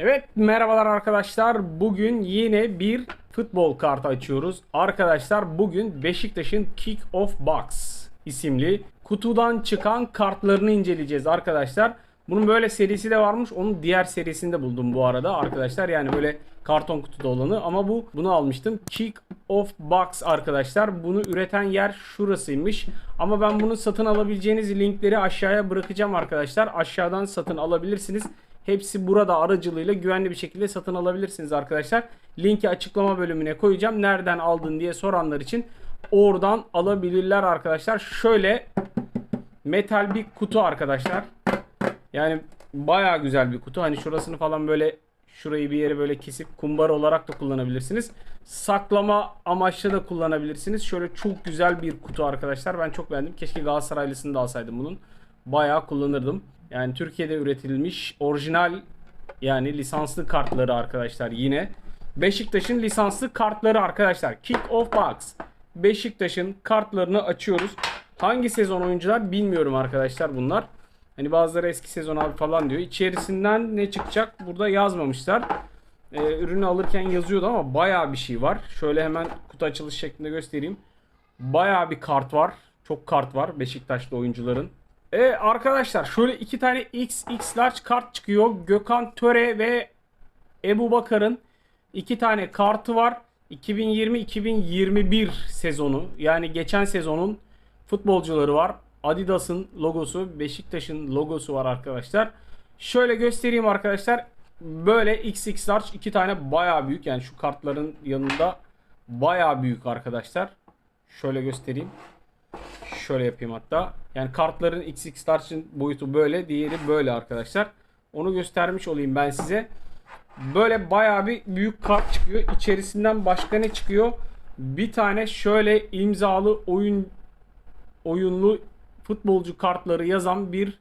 Evet merhabalar arkadaşlar. Bugün yine bir futbol kartı açıyoruz. Arkadaşlar bugün Beşiktaş'ın Kick Off Box isimli kutudan çıkan kartlarını inceleyeceğiz arkadaşlar. Bunun böyle serisi de varmış. Onun diğer serisinde buldum bu arada arkadaşlar. Yani böyle karton kutuda olanı ama bu bunu almıştım. Kick Off Box arkadaşlar. Bunu üreten yer şurasıymış. Ama ben bunu satın alabileceğiniz linkleri aşağıya bırakacağım arkadaşlar. Aşağıdan satın alabilirsiniz. Hepsi burada aracılığıyla güvenli bir şekilde satın alabilirsiniz arkadaşlar. Linki açıklama bölümüne koyacağım. Nereden aldın diye soranlar için oradan alabilirler arkadaşlar. Şöyle metal bir kutu arkadaşlar. Yani bayağı güzel bir kutu. Hani şurasını falan böyle şurayı bir yere böyle kesip kumbara olarak da kullanabilirsiniz. Saklama amaçlı da kullanabilirsiniz. Şöyle çok güzel bir kutu arkadaşlar. Ben çok beğendim. Keşke Galatasaraylısını da alsaydım bunun. Bayağı kullanırdım. Yani Türkiye'de üretilmiş orijinal yani lisanslı kartları arkadaşlar yine. Beşiktaş'ın lisanslı kartları arkadaşlar. Kick Off Box. Beşiktaş'ın kartlarını açıyoruz. Hangi sezon oyuncular bilmiyorum arkadaşlar bunlar. Hani bazıları eski sezon abi falan diyor. İçerisinden ne çıkacak burada yazmamışlar. Ee, ürünü alırken yazıyordu ama bayağı bir şey var. Şöyle hemen kutu açılış şeklinde göstereyim. Bayağı bir kart var. Çok kart var Beşiktaşlı oyuncuların. E arkadaşlar şöyle iki tane XX large kart çıkıyor. Gökhan Töre ve Ebu Bakar'ın iki tane kartı var. 2020-2021 sezonu yani geçen sezonun futbolcuları var. Adidas'ın logosu, Beşiktaş'ın logosu var arkadaşlar. Şöyle göstereyim arkadaşlar. Böyle XX large iki tane baya büyük yani şu kartların yanında baya büyük arkadaşlar. Şöyle göstereyim. Şöyle yapayım hatta. Yani kartların XX large'ın boyutu böyle, diğeri böyle arkadaşlar. Onu göstermiş olayım ben size. Böyle bayağı bir büyük kart çıkıyor. İçerisinden başka ne çıkıyor? Bir tane şöyle imzalı oyun oyunlu futbolcu kartları yazan bir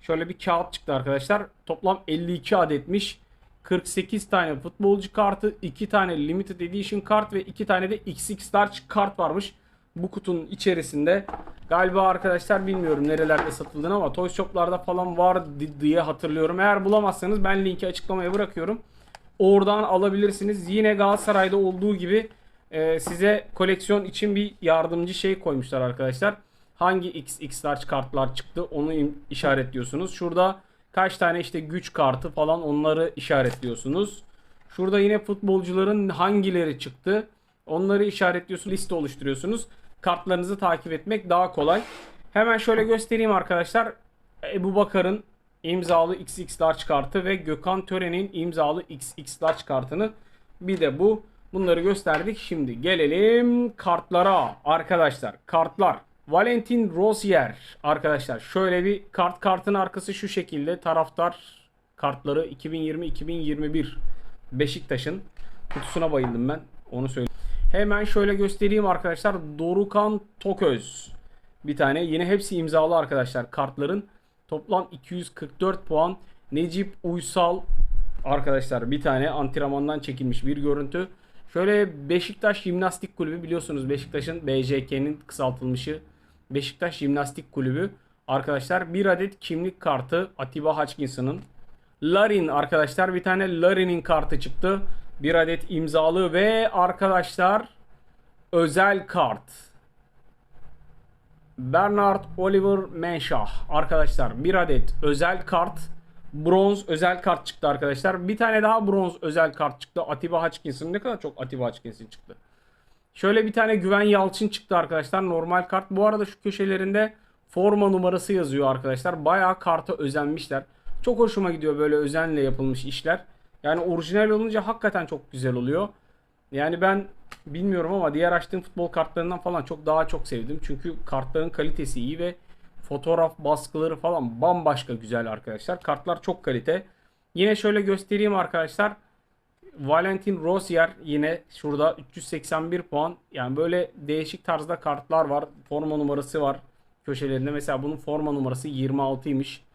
şöyle bir kağıt çıktı arkadaşlar. Toplam 52 adetmiş. 48 tane futbolcu kartı, 2 tane limited edition kart ve 2 tane de XX large kart varmış. Bu kutunun içerisinde galiba arkadaşlar bilmiyorum nerelerde satıldığını ama Toy Shop'larda falan var di- diye hatırlıyorum. Eğer bulamazsanız ben linki açıklamaya bırakıyorum. Oradan alabilirsiniz. Yine Galatasaray'da olduğu gibi e, size koleksiyon için bir yardımcı şey koymuşlar arkadaşlar. Hangi XX large kartlar çıktı onu işaretliyorsunuz. Şurada kaç tane işte güç kartı falan onları işaretliyorsunuz. Şurada yine futbolcuların hangileri çıktı onları işaretliyorsunuz. Liste oluşturuyorsunuz. Kartlarınızı takip etmek daha kolay. Hemen şöyle göstereyim arkadaşlar. Ebu Bakar'ın imzalı XX large kartı ve Gökhan Tören'in imzalı XX large kartını bir de bu. Bunları gösterdik. Şimdi gelelim kartlara arkadaşlar. Kartlar. Valentin Rosier arkadaşlar. Şöyle bir kart kartın arkası şu şekilde. Taraftar kartları 2020-2021 Beşiktaş'ın kutusuna bayıldım ben. Onu söyleyeyim. Hemen şöyle göstereyim arkadaşlar. Dorukan Toköz. Bir tane. Yine hepsi imzalı arkadaşlar kartların. Toplam 244 puan. Necip Uysal arkadaşlar bir tane antrenmandan çekilmiş bir görüntü. Şöyle Beşiktaş Jimnastik Kulübü biliyorsunuz Beşiktaş'ın BJK'nin kısaltılmışı Beşiktaş Jimnastik Kulübü. Arkadaşlar bir adet kimlik kartı Atiba Hutchinson'ın. Larin arkadaşlar bir tane Larin'in kartı çıktı. Bir adet imzalı ve arkadaşlar özel kart. Bernard Oliver Menşah arkadaşlar bir adet özel kart bronz özel kart çıktı arkadaşlar. Bir tane daha bronz özel kart çıktı. Atiba Hutchinson ne kadar çok Atiba Hutchinson çıktı. Şöyle bir tane Güven Yalçın çıktı arkadaşlar. Normal kart. Bu arada şu köşelerinde forma numarası yazıyor arkadaşlar. Bayağı karta özenmişler. Çok hoşuma gidiyor böyle özenle yapılmış işler. Yani orijinal olunca hakikaten çok güzel oluyor. Yani ben bilmiyorum ama diğer açtığım futbol kartlarından falan çok daha çok sevdim. Çünkü kartların kalitesi iyi ve fotoğraf baskıları falan bambaşka güzel arkadaşlar. Kartlar çok kalite. Yine şöyle göstereyim arkadaşlar. Valentin Rosier yine şurada 381 puan. Yani böyle değişik tarzda kartlar var. Forma numarası var köşelerinde. Mesela bunun forma numarası 26'ymış.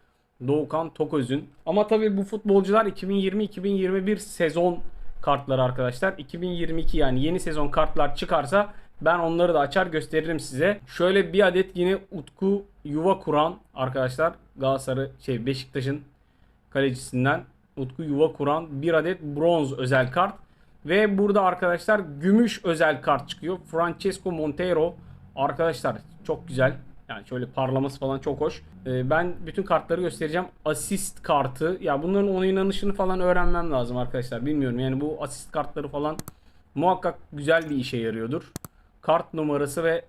Doğukan Toköz'ün. Ama tabii bu futbolcular 2020-2021 sezon kartları arkadaşlar. 2022 yani yeni sezon kartlar çıkarsa ben onları da açar gösteririm size. Şöyle bir adet yine Utku yuva kuran arkadaşlar Galatasaray şey Beşiktaş'ın kalecisinden Utku yuva kuran bir adet bronz özel kart. Ve burada arkadaşlar gümüş özel kart çıkıyor. Francesco Montero. Arkadaşlar çok güzel. Yani şöyle parlaması falan çok hoş. Ee, ben bütün kartları göstereceğim. Asist kartı. Ya bunların oynanışını falan öğrenmem lazım arkadaşlar. Bilmiyorum yani bu asist kartları falan muhakkak güzel bir işe yarıyordur. Kart numarası ve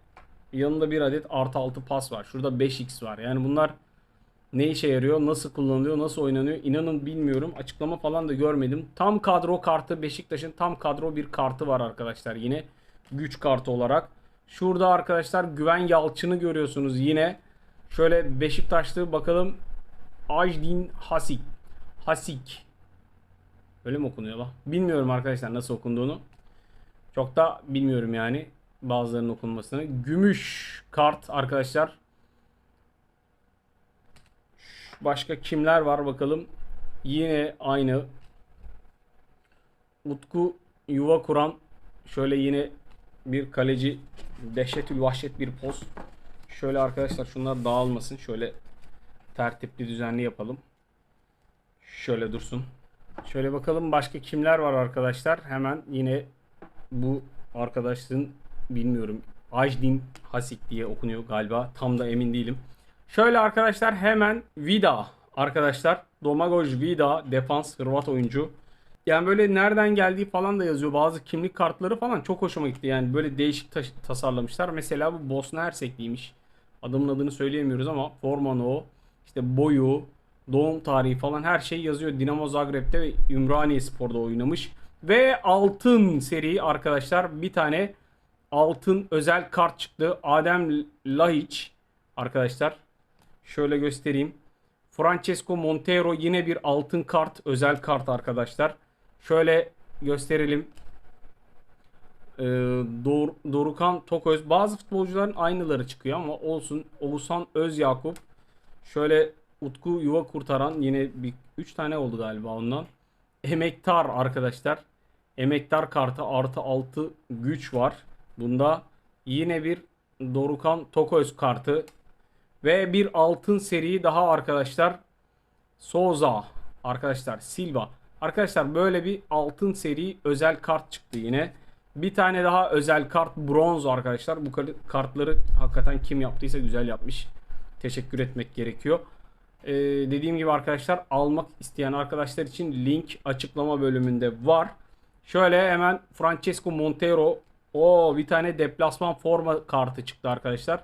yanında bir adet artı altı pas var. Şurada 5x var. Yani bunlar ne işe yarıyor, nasıl kullanılıyor, nasıl oynanıyor inanın bilmiyorum. Açıklama falan da görmedim. Tam kadro kartı Beşiktaş'ın tam kadro bir kartı var arkadaşlar yine. Güç kartı olarak. Şurada arkadaşlar Güven Yalçın'ı görüyorsunuz yine. Şöyle Beşiktaşlı bakalım. Ajdin Hasik. Hasik. Öyle mi okunuyor la? Bilmiyorum arkadaşlar nasıl okunduğunu. Çok da bilmiyorum yani bazılarının okunmasını. Gümüş kart arkadaşlar. Başka kimler var bakalım. Yine aynı. Utku yuva kuran şöyle yine bir kaleci dehşetül vahşet bir poz. Şöyle arkadaşlar şunlar dağılmasın. Şöyle tertipli düzenli yapalım. Şöyle dursun. Şöyle bakalım başka kimler var arkadaşlar. Hemen yine bu arkadaşın bilmiyorum Ajdin Hasik diye okunuyor galiba. Tam da emin değilim. Şöyle arkadaşlar hemen Vida arkadaşlar. Domagoj Vida defans Hırvat oyuncu. Yani böyle nereden geldiği falan da yazıyor. Bazı kimlik kartları falan çok hoşuma gitti. Yani böyle değişik taş- tasarlamışlar. Mesela bu Bosna Hersekliymiş. Adamın adını söyleyemiyoruz ama formanı o. İşte boyu, doğum tarihi falan her şey yazıyor. Dinamo Zagreb'de ve Ümraniye Spor'da oynamış. Ve altın seri arkadaşlar bir tane altın özel kart çıktı. Adem Lahic arkadaşlar. Şöyle göstereyim. Francesco Montero yine bir altın kart, özel kart arkadaşlar. Şöyle gösterelim. Ee, Dor- Dorukan Toköz. Bazı futbolcuların aynıları çıkıyor ama olsun. Oğuzhan Özyakup. Şöyle Utku Yuva Kurtaran yine bir 3 tane oldu galiba ondan. Emektar arkadaşlar. Emektar kartı artı 6 güç var. Bunda yine bir Dorukan Toköz kartı ve bir altın seri daha arkadaşlar. Souza arkadaşlar Silva. Arkadaşlar böyle bir altın seri özel kart çıktı yine. Bir tane daha özel kart bronz arkadaşlar. Bu kar- kartları hakikaten kim yaptıysa güzel yapmış. Teşekkür etmek gerekiyor. Ee, dediğim gibi arkadaşlar almak isteyen arkadaşlar için link açıklama bölümünde var. Şöyle hemen Francesco Montero o bir tane deplasman forma kartı çıktı arkadaşlar.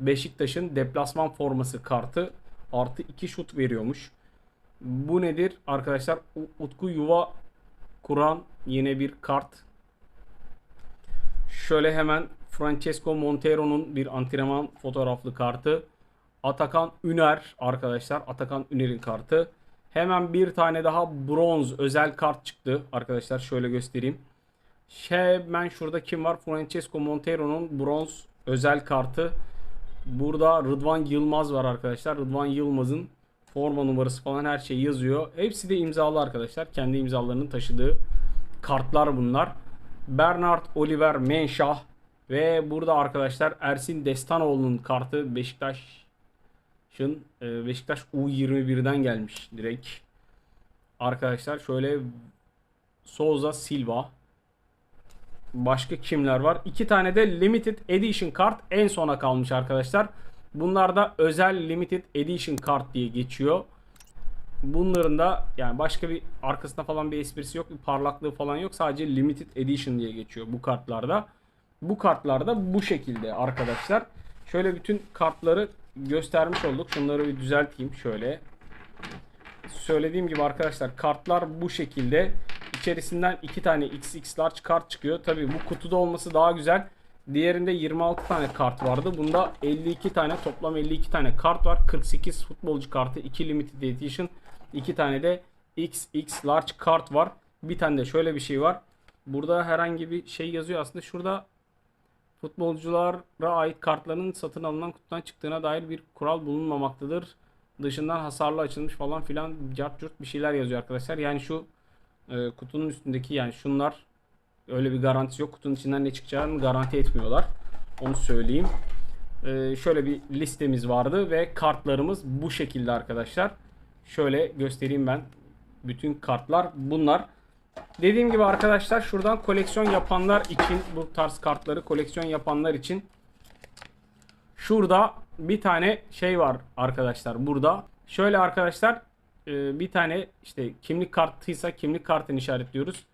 Beşiktaş'ın deplasman forması kartı artı 2 şut veriyormuş. Bu nedir arkadaşlar? Utku Yuva kuran yine bir kart. Şöyle hemen Francesco Montero'nun bir antrenman fotoğraflı kartı. Atakan Üner arkadaşlar. Atakan Üner'in kartı. Hemen bir tane daha bronz özel kart çıktı. Arkadaşlar şöyle göstereyim. Hemen şurada kim var? Francesco Montero'nun bronz özel kartı. Burada Rıdvan Yılmaz var arkadaşlar. Rıdvan Yılmaz'ın forma numarası falan her şey yazıyor. Hepsi de imzalı arkadaşlar. Kendi imzalarının taşıdığı kartlar bunlar. Bernard Oliver Menşah ve burada arkadaşlar Ersin Destanoğlu'nun kartı Beşiktaş'ın e, Beşiktaş U21'den gelmiş direkt. Arkadaşlar şöyle Souza Silva Başka kimler var? İki tane de limited edition kart en sona kalmış arkadaşlar. Bunlar da özel limited edition kart diye geçiyor. Bunların da yani başka bir arkasında falan bir esprisi yok, bir parlaklığı falan yok. Sadece limited edition diye geçiyor bu kartlarda. Bu kartlarda bu şekilde arkadaşlar. Şöyle bütün kartları göstermiş olduk. Şunları bir düzelteyim şöyle. Söylediğim gibi arkadaşlar kartlar bu şekilde. İçerisinden iki tane XX large kart çıkıyor. Tabii bu kutuda olması daha güzel. Diğerinde 26 tane kart vardı. Bunda 52 tane toplam 52 tane kart var. 48 futbolcu kartı, 2 limited edition, 2 tane de XX large kart var. Bir tane de şöyle bir şey var. Burada herhangi bir şey yazıyor aslında. Şurada futbolculara ait kartların satın alınan kutudan çıktığına dair bir kural bulunmamaktadır. Dışından hasarlı açılmış falan filan cart curt bir şeyler yazıyor arkadaşlar. Yani şu e, kutunun üstündeki yani şunlar öyle bir garantisi yok. Kutunun içinden ne çıkacağını garanti etmiyorlar. Onu söyleyeyim. E, şöyle bir listemiz vardı ve kartlarımız bu şekilde arkadaşlar. Şöyle göstereyim ben. bütün kartlar bunlar. Dediğim gibi arkadaşlar şuradan koleksiyon yapanlar için bu tarz kartları koleksiyon yapanlar için şurada bir tane şey var arkadaşlar burada. Şöyle arkadaşlar e, bir tane işte kimlik kartıysa kimlik kartını işaretliyoruz.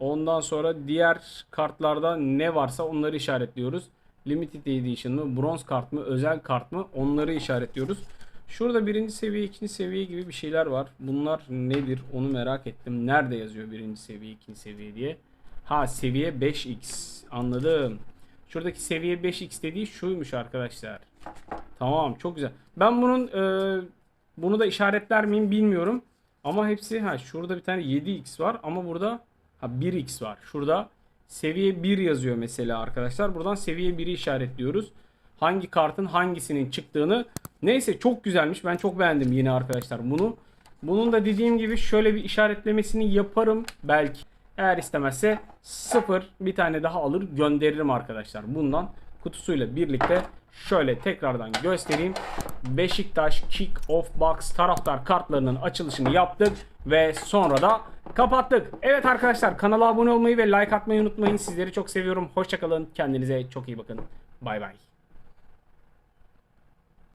Ondan sonra diğer kartlarda ne varsa onları işaretliyoruz. Limited Edition mı, bronz kart mı, özel kart mı onları işaretliyoruz. Şurada birinci seviye, ikinci seviye gibi bir şeyler var. Bunlar nedir onu merak ettim. Nerede yazıyor birinci seviye, ikinci seviye diye. Ha seviye 5x anladım. Şuradaki seviye 5x dediği şuymuş arkadaşlar. Tamam çok güzel. Ben bunun e, bunu da işaretler miyim bilmiyorum. Ama hepsi ha şurada bir tane 7x var ama burada ha 1x var. Şurada seviye 1 yazıyor mesela arkadaşlar. Buradan seviye 1'i işaretliyoruz. Hangi kartın hangisinin çıktığını. Neyse çok güzelmiş. Ben çok beğendim yine arkadaşlar bunu. Bunun da dediğim gibi şöyle bir işaretlemesini yaparım belki. Eğer istemezse 0 bir tane daha alır gönderirim arkadaşlar. Bundan kutusuyla birlikte şöyle tekrardan göstereyim. Beşiktaş Kick Off Box taraftar kartlarının açılışını yaptık ve sonra da kapattık. Evet arkadaşlar kanala abone olmayı ve like atmayı unutmayın. Sizleri çok seviyorum. Hoşçakalın. Kendinize çok iyi bakın. Bay bay.